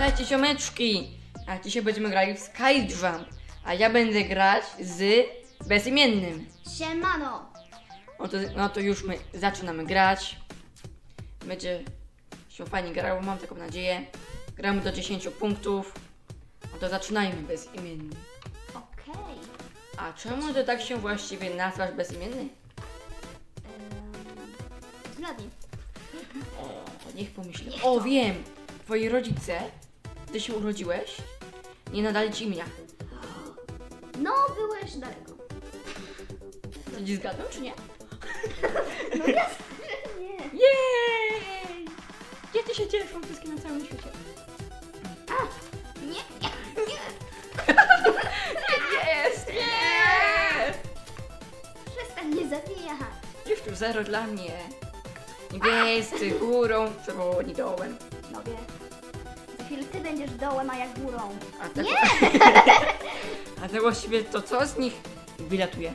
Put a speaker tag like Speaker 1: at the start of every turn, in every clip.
Speaker 1: Słuchajcie, siomeczki, a dzisiaj będziemy grali w Skydrum, a ja będę grać z bezimiennym.
Speaker 2: Siemano!
Speaker 1: No to, no to już my zaczynamy grać. Będzie się fajnie grało, mam taką nadzieję. Gramy do 10 punktów. No to zaczynajmy bezimienny.
Speaker 2: Okej.
Speaker 1: A czemu to tak się właściwie nazwać bezimienny?
Speaker 2: Zgadnij.
Speaker 1: O, to niech pomyślę. O, wiem! Twoi rodzice, gdy się urodziłeś, nie nadali ci imienia.
Speaker 2: No, byłeś daleko.
Speaker 1: To ci zgadłem, czy nie?
Speaker 2: No jasne, że nie.
Speaker 1: Jej! Dzieci się cieszą wszystkie na całym świecie.
Speaker 2: Nie, nie, nie.
Speaker 1: Jest! Nie!
Speaker 2: Przestań mnie zabijać.
Speaker 1: Jeszcze zero dla mnie. Niebiescy górą, czerwoni dołem.
Speaker 2: No chwilę ty będziesz dołem, a ja górą.
Speaker 1: A tak, A tak właściwie to co z nich wylatuje?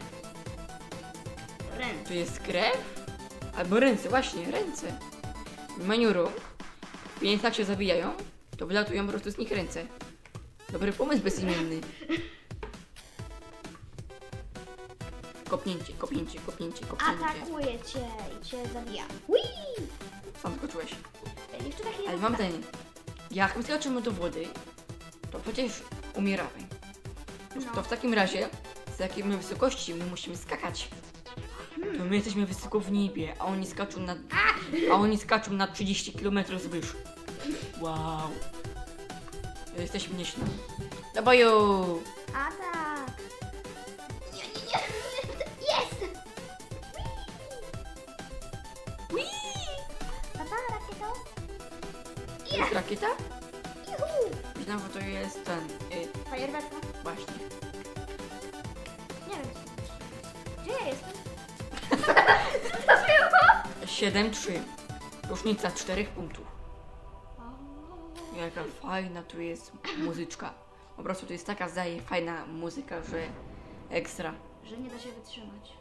Speaker 2: Ręce.
Speaker 1: Tu jest krew? Albo ręce, właśnie, ręce. W menu więc jak się zabijają, to wylatują po prostu z nich ręce. Dobry pomysł bezimienny. Kopnięcie, kopnięcie, kopnięcie, kopnięcie.
Speaker 2: Atakuję cię i cię zabijam. Whee!
Speaker 1: Sam skoczyłeś.
Speaker 2: Jeszcze tak nie
Speaker 1: Ale mam pytanie. Jak my skoczymy do wody, to przecież umieramy.
Speaker 2: No.
Speaker 1: To w takim razie, z jakiej my wysokości my musimy skakać? To my jesteśmy wysoko w niebie, a oni skaczą na, a oni skaczą na 30 km wyż. Wow. Jesteśmy nieźle. Do boju!
Speaker 2: Atak! Nie,
Speaker 1: To jest rakieta?
Speaker 2: Juhu!
Speaker 1: Myślałam, że to jest ten, y,
Speaker 2: Fajerwerka?
Speaker 1: właśnie.
Speaker 2: Nie wiem. Gdzie ja jestem?
Speaker 1: 7-3. Różnica 4 punktów. Jaka fajna tu jest muzyczka. Po prostu to jest taka zdaje fajna muzyka, że ekstra.
Speaker 2: Że nie da się wytrzymać.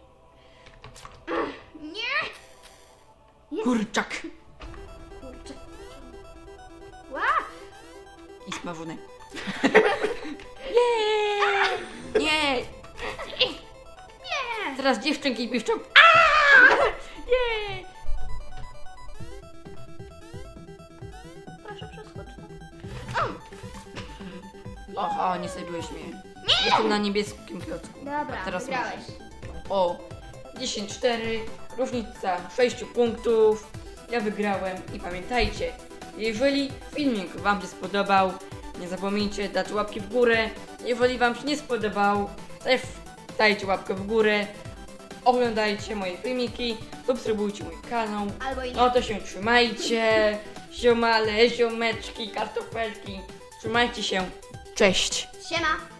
Speaker 2: Nie!
Speaker 1: Kurczak smażony. Nie! Nie!
Speaker 2: Nie!
Speaker 1: Teraz dziewczynki piszczą. Aaaa! Nie!
Speaker 2: Proszę przeskocz.
Speaker 1: Oho, nie sabiłeś mnie. Jestem na niebieskim klocku.
Speaker 2: Dobra,
Speaker 1: A teraz
Speaker 2: wygrałeś.
Speaker 1: O, 10-4, różnica 6 punktów. Ja wygrałem i pamiętajcie, jeżeli filmik Wam się spodobał, nie zapomnijcie dać łapki w górę. Jeżeli Wam się nie spodobał, też dajcie łapkę w górę. Oglądajcie moje filmiki, subskrybujcie mój kanał.
Speaker 2: Albo i nie.
Speaker 1: No to się trzymajcie, ziomale, ziomeczki, kartofelki. Trzymajcie się. Cześć!
Speaker 2: Siema!